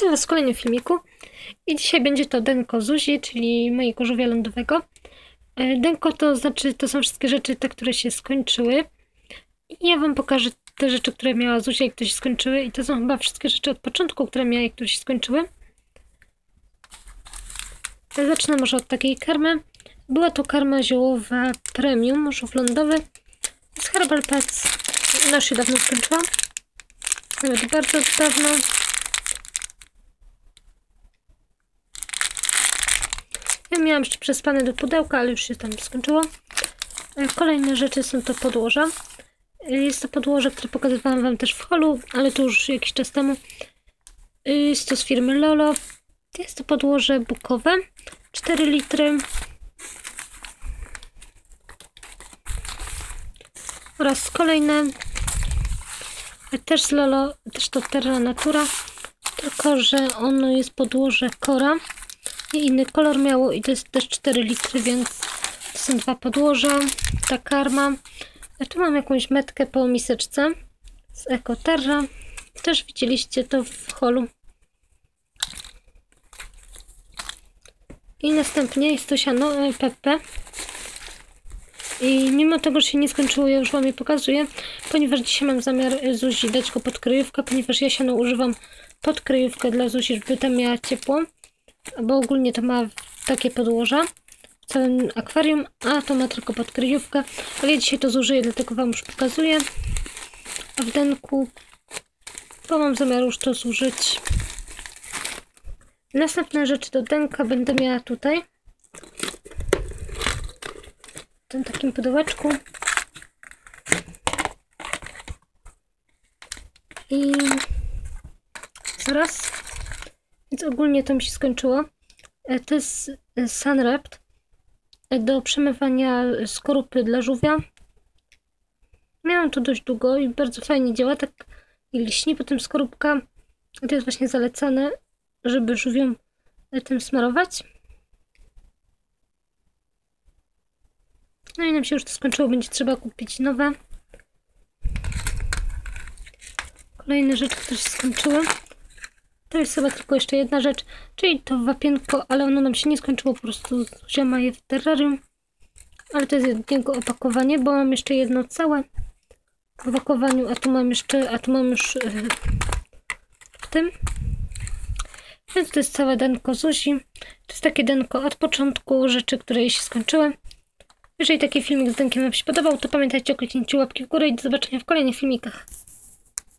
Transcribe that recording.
Witam Was kolejnym filmiku i dzisiaj będzie to denko Zuzi, czyli mojego żółwia lądowego. E, Denko to znaczy, to są wszystkie rzeczy, te, które się skończyły. I ja Wam pokażę te rzeczy, które miała Zuzia i które się skończyły. I to są chyba wszystkie rzeczy od początku, które miała i które się skończyły. Zacznę może od takiej karmy. Była to karma ziołowa premium, żółw lądowy z Herbal Pets. Ona się dawno skończyła. Nawet bardzo dawno. Miałam jeszcze przespane do pudełka, ale już się tam skończyło. E, Kolejne rzeczy są to podłoża. E, Jest to podłoże, które pokazywałam Wam też w holu, ale to już jakiś czas temu. E, Jest to z firmy Lolo. Jest to podłoże bukowe. 4 litry. Oraz kolejne. Też z Lolo, też to Terra Natura. Tylko, że ono jest podłoże Kora i inny kolor miało i to jest też 4 litry, więc to są dwa podłoża, ta karma. A tu mam jakąś metkę po miseczce z Ecoterra. Też widzieliście to w holu. I następnie jest to siano e, Pepe. I mimo tego, że się nie skończyło, ja już Wam je pokazuję, ponieważ dzisiaj mam zamiar e, Zuzi dać go pod kryjówkę, ponieważ ja siano używam pod kryjówkę dla Zuzi, żeby tam miała ciepło bo ogólnie to ma takie podłoża w całym akwarium, a to ma tylko pod kryjówkę. Ale ja dzisiaj to zużyję, dlatego Wam już pokazuję. A w denku, bo mam zamiar już to zużyć. Następne rzeczy do denka będę miała tutaj. W tym takim pudełeczku. I zaraz. Więc ogólnie to mi się skończyło. E, To jest e, Sunwrapped e, do przemywania skorupy dla żółwia. Miałam to dość długo i bardzo fajnie działa, tak lśni potem skorupka. To jest właśnie zalecane, żeby żółwiom tym smarować. No i nam się już to skończyło, będzie trzeba kupić nowe. Kolejne rzeczy, które się skończyły. To jest chyba tylko jeszcze jedna rzecz, czyli to wapienko, ale ono nam się nie skończyło, po prostu zioma je w terrarium. Ale to jest jednego opakowanie, bo mam jeszcze jedno całe w opakowaniu, a tu mam jeszcze, a tu mam już yy, w tym. Więc to jest całe denko Zuzi. To jest takie denko od początku, rzeczy, które jej się skończyły. Jeżeli taki filmik z denkiem Wam się podobał, to pamiętajcie o kliknięciu łapki w górę i do zobaczenia w kolejnych filmikach.